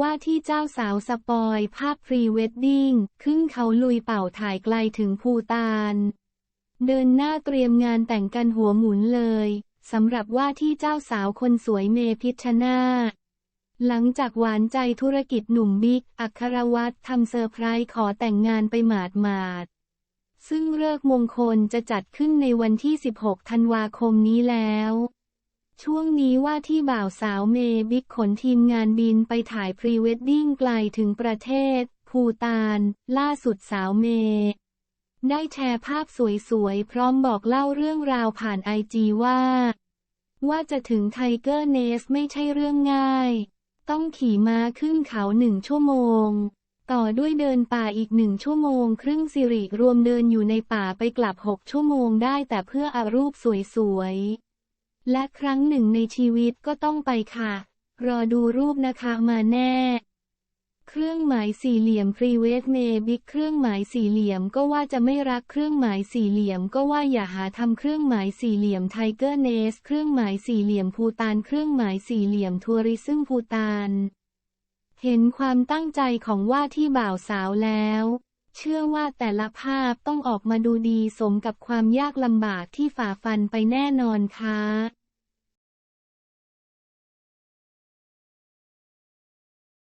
ว่าที่เจ้าสาวสปอยภาพพรีเวดดิ้งขึ้นเขาลุยเป่าถ่ายไกลถึงภูตาน เดินหน้าเตรียมงานแต่งกันหัวหมุนเลยสำหรับว่าที่เจ้าสาวคนสวยเมพิชนาหลังจากหวานใจธุรกิจหนุ่มบิ๊ก อัครวัตรทำเซอร์ไพรส์ขอแต่งงานไปหมาดหมาดๆซึ่งเลิกมงคลจะจัดขึ้นในวันที่ 16 ธันวาคมนี้แล้ว ช่วงนี้ว่าที่บ่าวสาวเมบิ๊กขนทีมงานบินไปถ่ายพรีเวดดิ้งไกลถึงประเทศ ภูตาน ล่าสุดสาวเม ได้แชร์ภาพสวยๆ พร้อมบอกเล่าเรื่องราวผ่านไอจีว่า ว่าจะถึงไทเกอร์เนสไม่ใช่เรื่องง่าย ต้องขี่ม้าขึ้นเขาหนึ่งชั่วโมง ต่อด้วยเดินป่าอีกหนึ่งชั่วโมง ครึ่งสิริรวมเดินอยู่ในป่าไปกลับหกชั่วโมงได้แต่เพื่ออารูปสวยๆ และครั้งหนึ่งในชีวิตก็ต้องไปค่ะ รอดูรูปนะคะมาแน่ เครื่องหมายสี่เหลี่ยมพรีเวทเมบิ๊กเครื่องหมายสี่เหลี่ยมก็ว่าจะไม่รักเครื่องหมายสี่เหลี่ยมก็ว่าอย่าหาทำเครื่องหมายสี่เหลี่ยมไทเกอร์เนสเครื่องหมายสี่เหลี่ยมภูตานเครื่องหมายสี่เหลี่ยมทัวริซึมภูตานเห็นความตั้งใจของว่าที่บ่าวสาวแล้ว เชื่อว่าแต่ละภาพต้องออกมาดูดีสมกับความยากลำบากที่ฝ่าฟันไปแน่นอนค่ะ